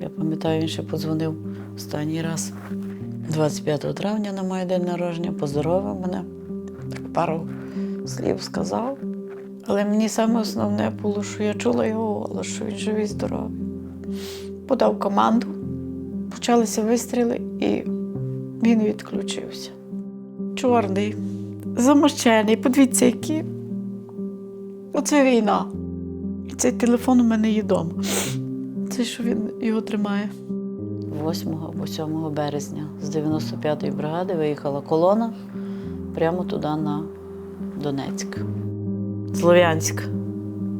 Я пам'ятаю, він ще подзвонив останній раз 25 травня на моє день народження, поздоровив мене, так пару слів сказав. Але мені саме основне було, що я чула його голос, що він живий здоровий. Подав команду, почалися вистріли, і він відключився. Чорний, замощений, подивіться, який. Оце війна. І цей телефон у мене є вдома. Це що він його тримає. 8 або 7 березня з 95-ї бригади виїхала колона прямо туди на Донецьк. Слов'янськ,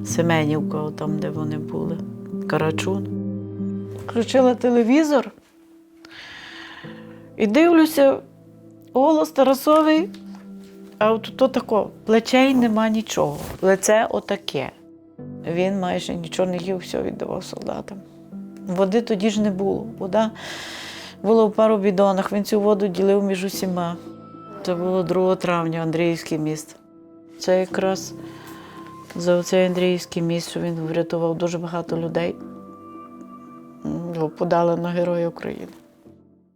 Семенівка, там, де вони були, Карачун. Включила телевізор і дивлюся, голос Тарасовий, а от то тако, плечей нема нічого. Лице отаке. Він майже нічого не їв, все віддавав солдатам. Води тоді ж не було. Вода була в пару бідонах, він цю воду ділив між усіма. Це було 2 травня, Андріївське місто. Це якраз за цей Андріївський міст, що він врятував дуже багато людей. Його подали на Героя України.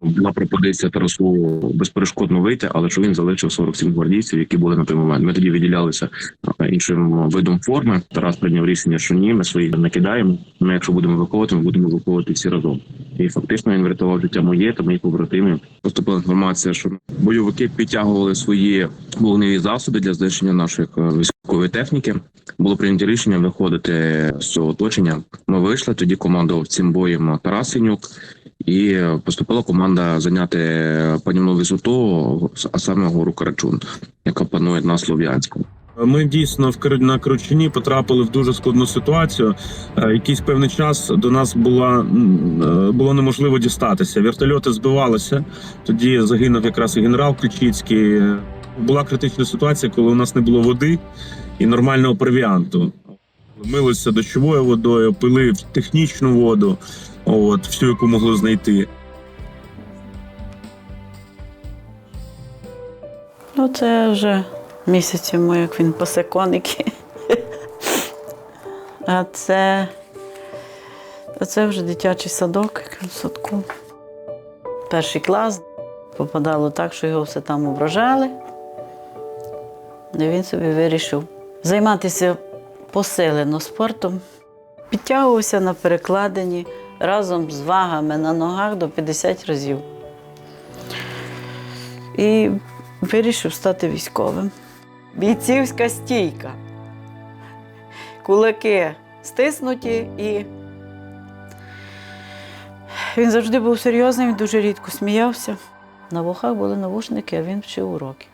Була пропозиція Тарасу безперешкодно вийти, але що він залишив 47 гвардійців, які були на той момент. Ми тоді виділялися е, іншим видом форми. Тарас прийняв рішення, що ні, ми свої не кидаємо. Ми, якщо будемо виховувати, ми будемо виховувати всі разом. І фактично він врятував життя моє та моїх побратимів. Поступила інформація, що бойовики підтягували свої вогневі засоби для знищення нашої е, військової техніки. Було прийнято рішення виходити з цього оточення. Ми вийшли. Тоді командував цим боєм Тарас Синюк. І поступила команда зайняти панівну висоту, а саме гору Карачун, яка панує на Слов'янську. Ми дійсно в на Кручині потрапили в дуже складну ситуацію. Е, Якийсь певний час до нас була е, було неможливо дістатися. Вертольоти збивалися. Тоді загинув якраз і генерал Ключицький. Була критична ситуація, коли у нас не було води і нормального провіанту. Милися дощовою водою, пили технічну воду, от всю, яку могли знайти. Ну, це вже місяць йому, як він пасе коники. А це, а це вже дитячий садок, як в садку. Перший клас попадало так, що його все там ображали. І він собі вирішив займатися посилено спортом. Підтягувався на перекладині разом з вагами на ногах до 50 разів. І вирішив стати військовим. Бійцівська стійка. Кулаки стиснуті і. Він завжди був серйозним, дуже рідко сміявся. На вухах були навушники, а він вчив уроки.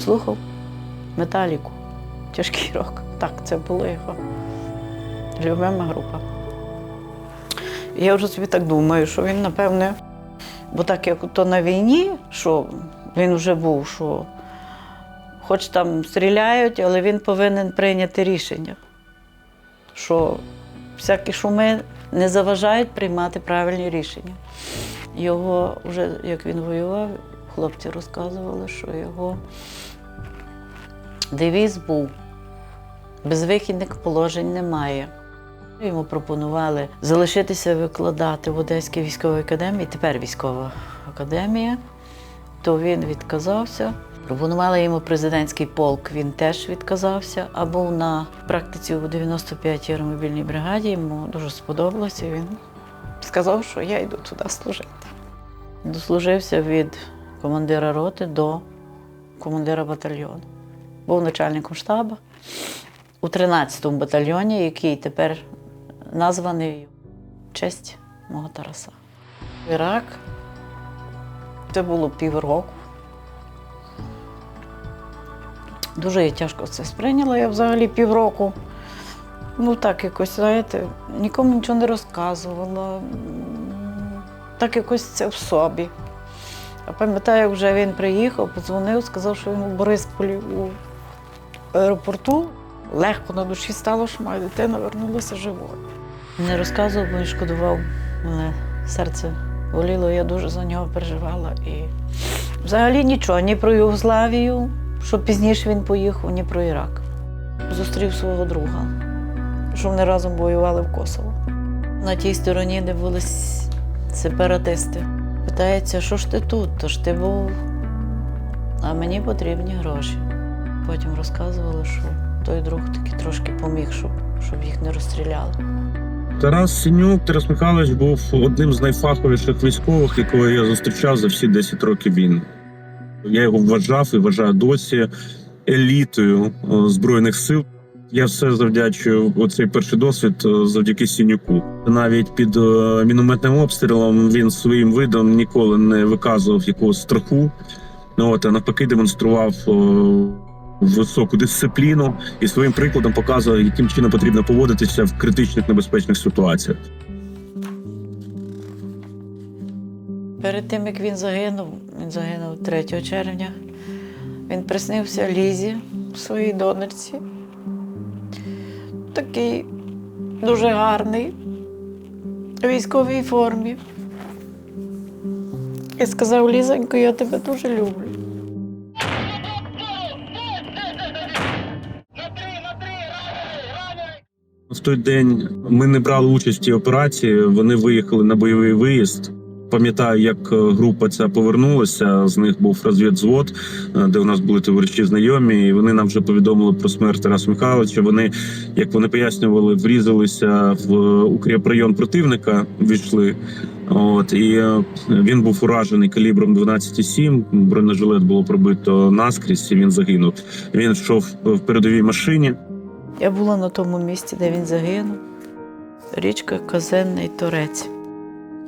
Слухав металіку, тяжкий рок. Так, це була його любима група. Я вже собі так думаю, що він, напевне, Бо так як то на війні, що він вже був, що хоч там стріляють, але він повинен прийняти рішення, що всякі шуми не заважають приймати правильні рішення. Його вже, як він воював, хлопці розказували, що його девіз був безвихідних положень немає. Йому пропонували залишитися викладати в Одеській військовій академії, тепер військова академія, то він відказався. Пропонували йому президентський полк, він теж відказався. А був на практиці у 95-й аеромобільній бригаді, йому дуже сподобалося. Він сказав, що я йду туди служити. Дослужився від командира роти до командира батальйону. Був начальником штабу у 13-му батальйоні, який тепер названий в честь мого Тараса. Ірак. Це було півроку. Дуже я тяжко це сприйняла. Я взагалі півроку. Ну так якось, знаєте, нікому нічого не розказувала. Так якось це в собі. А пам'ятаю, вже він приїхав, подзвонив, сказав, що він у Борисполі у аеропорту. Легко на душі стало, що моя дитина вернулася живою. Не розказував, бо він шкодував, але серце боліло, я дуже за нього переживала. І взагалі нічого, ні про Югославію, що пізніше він поїхав, ні про Ірак. Зустрів свого друга що вони разом воювали в Косово. На тій стороні, де сепаратисти. Питається, що ж ти тут? То ж ти був. А мені потрібні гроші. Потім розказували, що той друг таки трошки поміг, щоб, щоб їх не розстріляли. Тарас Синюк, Тарас Михайлович був одним з найфаховіших військових, якого я зустрічав за всі 10 років війни. Я його вважав і вважаю досі елітою е, збройних сил. Я все завдячую оцей перший досвід е, завдяки Синюку. Навіть під е, мінометним обстрілом він своїм видом ніколи не виказував якогось страху. Ну, от, а навпаки, демонстрував високу дисципліну і своїм прикладом показував, яким чином потрібно поводитися в критичних небезпечних ситуаціях. Перед тим, як він загинув, він загинув 3 червня, він приснився Лізі, своїй донорці. Такий дуже гарний, у військовій формі. І сказав, Лізонько, я тебе дуже люблю. Той день ми не брали участь в операції. Вони виїхали на бойовий виїзд. Пам'ятаю, як е, група ця повернулася. З них був розвідзвод, е, де у нас були товариші знайомі. І вони нам вже повідомили про смерть Тараса Михайловича. Вони, як вони пояснювали, врізалися в укріпрайон противника. Війшли. От і е, він був уражений калібром 12,7, Бронежилет було пробито наскрізь. і Він загинув. Він йшов в передовій машині. Я була на тому місці, де він загинув. Річка Казенний Торець.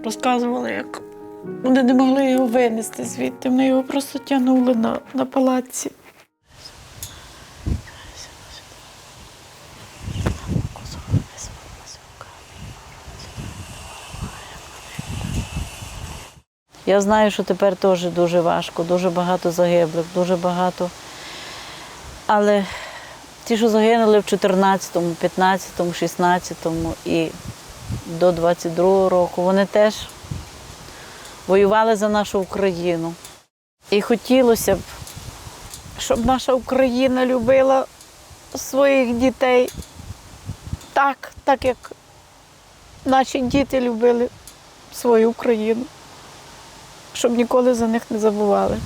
Розказували, як вони не могли його винести звідти. Вони його просто тягнули на, на палаці. Я знаю, що тепер теж дуже важко, дуже багато загиблих, дуже багато. Але ті, що загинули в 14-му, 15-му, 16-му і до 22-го року, вони теж воювали за нашу Україну. І хотілося б, щоб наша Україна любила своїх дітей так, так як наші діти любили свою Україну, щоб ніколи за них не забували.